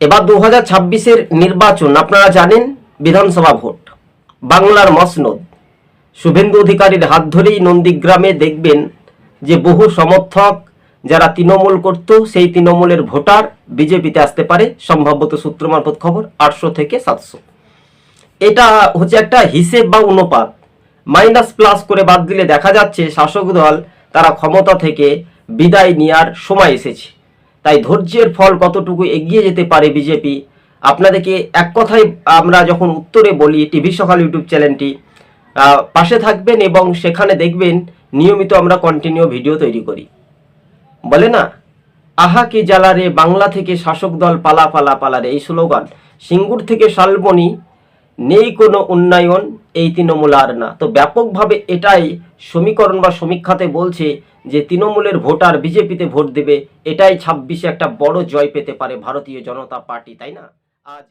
এবার দু হাজার নির্বাচন, আপনারা জানেন, বিধানসভা ভোট। বাংলার মসনদ। শুভেন্দু অধিকারীর হাত ধরেই নন্দীগ্রামে দেখবেন যে বহু সমর্থক যারা তৃণমূল করত, সেই তৃণমূলের ভোটার বিজেপিতে আসতে পারে। সম্ভবত সূত্র মারফত খবর আটশো থেকে সাতশো। এটা হচ্ছে একটা হিসেব বা অনুপাত। মাইনাস প্লাস করে বাদ দিলে দেখা যাচ্ছে শাসক দল তারা ক্ষমতা থেকে বিদায় নেওয়ার সময় এসেছে। তাই ধৈর্যের ফল কতটুকু এগিয়ে যেতে পারে বিজেপি? আপনাদেরকে এক কথায় আমরা যখন উত্তরে বলি, টিভি সকাল ইউটিউব চ্যানেলটি পাশে থাকবেন এবং সেখানে দেখবেন নিয়মিত আমরা কন্টিনিউ ভিডিও তৈরি করি। বলে না? আহা কি জ্বালারে বাংলা থেকে শাসক দল পালা পালা পালারে এই স্লোগান। সিঙ্গুর থেকে শালবনি নেই কোনো উন্নয়ন, এই তৃণমূল আর না। তো ব্যাপকভাবে এটাই সমীকরণ বা সমীক্ষাতে বলছে যে তৃণমূলের ভোটার বিজেপিতে ভোট দেবে, এটাই ছাব্বিশে একটা বড় জয় পেতে পারে ভারতীয় জনতা পার্টি, তাই না? আজ